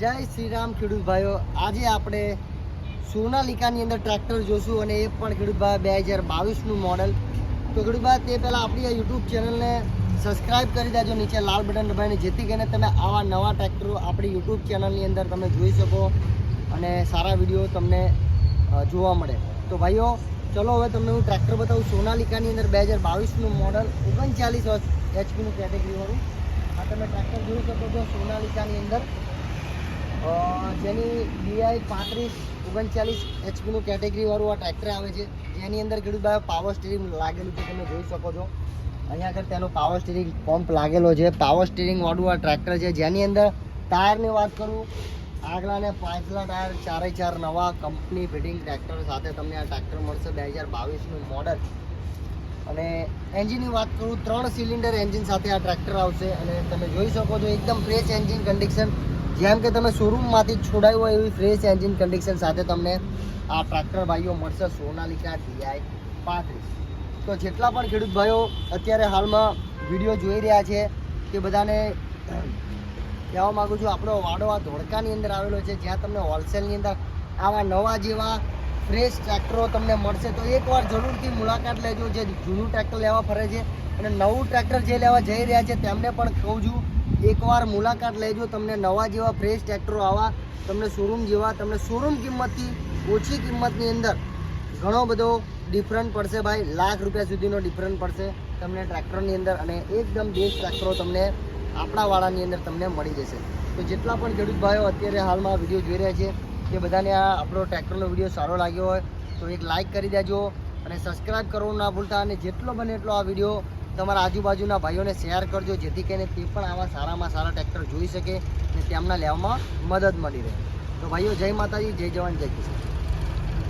જય શ્રી રામ ખેડૂત ભાઈઓ. આજે આપણે સોનાલિકાની અંદર ટ્રેક્ટર જોશું અને એ પણ ખેડૂત ભાઈ બે હજાર બાવીસનું મોડલ. તો ખેડૂત ભાઈ, તે પહેલાં આપણી આ યુટ્યુબ ચેનલને સબસ્ક્રાઇબ કરી દેજો, નીચે લાલ બટન દબાવીને, જેથી કરીને તમે આવા નવા ટ્રેક્ટરો આપણી યુટ્યુબ ચેનલની અંદર તમે જોઈ શકો અને સારા વીડિયો તમને જોવા મળે. તો ભાઈઓ, ચલો હવે તમને હું ટ્રેક્ટર બતાવું. સોનાલિકાની અંદર બે હજાર બાવીસનું મોડલ, ઓગણચાલીસ એચપીનું કેટેગરીવાળું આ તમે ટ્રેક્ટર જોઈ શકો છો સોનાલિકાની અંદર. જેની ડીઆઈ પાંત્રીસ ઓગણચાલીસ એચપીનું કેટેગરીવાળું આ ટ્રેક્ટર આવે છે, જેની અંદર ખેડૂત ભાઈ પાવર સ્ટીરિંગ લાગેલું છે, તમે જોઈ શકો છો. અહીંયા આગળ તેનો પાવર સ્ટીરિંગ પંપ લાગેલો છે. પાવર સ્ટીરિંગવાળું આ ટ્રેક્ટર છે, જેની અંદર ટાયરની વાત કરું, આગલા ને પાછલા ટાયર ચારે ચાર નવા કંપની ફિટિંગ ટ્રેક્ટર સાથે તમને આ ટ્રેક્ટર મળશે. બે હજાર બાવીસનું મોડલ અને એન્જિનની વાત કરું, ત્રણ સિલિન્ડર એન્જિન સાથે આ ટ્રેક્ટર આવશે અને તમે જોઈ શકો છો એકદમ ફ્રેશ એન્જિન કન્ડિશન જેમ કે તમે શોરૂમમાંથી છોડાયું હોય એવી ફ્રેશ એન્જિન કન્ડિશન સાથે તમને આ ટ્રેક્ટર ભાઈઓ મળશે. સોનાલિકા ડીઆઈ પાંત્રીસ. તો જેટલા પણ ખેડૂત ભાઈઓ અત્યારે હાલમાં વીડિયો જોઈ રહ્યા છે તે બધાને કહેવા માગું છું, આપણો વાડો આ ધોળકાની અંદર આવેલો છે, જ્યાં તમને હોલસેલની અંદર આવા નવા જેવા ફ્રેશ ટ્રેક્ટરો તમને મળશે. તો એકવાર જરૂરથી મુલાકાત લેજો. જે જૂનું ટ્રેક્ટર લેવા ફરે છે અને નવું ટ્રેક્ટર જે લેવા જઈ રહ્યા છે તેમને પણ કહું છું, એકવાર મુલાકાત લેજો. તમને નવા જેવા ફ્રેશ ટ્રેક્ટરો આવા, તમને શોરૂમ જેવા, તમને શોરૂમ કિંમતથી ઓછી કિંમતની અંદર ઘણો બધો ડિફરન્ટ પડશે ભાઈ. લાખ રૂપિયા સુધીનો ડિફરન્ટ પડશે તમને ટ્રેક્ટરની અંદર અને એકદમ બેસ્ટ ટ્રેક્ટરો તમને આપણા વાળાની અંદર તમને મળી જશે. તો જેટલા પણ ખેડૂત ભાઈઓ અત્યારે હાલમાં વીડિયો જોઈ રહ્યા છે તે બધાને આ આપણો ટ્રેક્ટરનો વીડિયો સારો લાગ્યો હોય, તો એક લાઇક કરી દેજો અને સબસ્ક્રાઈબ કરવાનું ના ભૂલતા અને જેટલો બને એટલો આ વીડિયો તમારા આજુબાજુના ભાઈઓને શેર કરજો, જેથી કરીને તે પણ આવા સારામાં સારા ટ્રેક્ટર જોઈ શકે અને તેમના લેવામાં મદદ મળી રહે. તો ભાઈઓ, જય માતાજી, જય જવાન, જય કિસાન.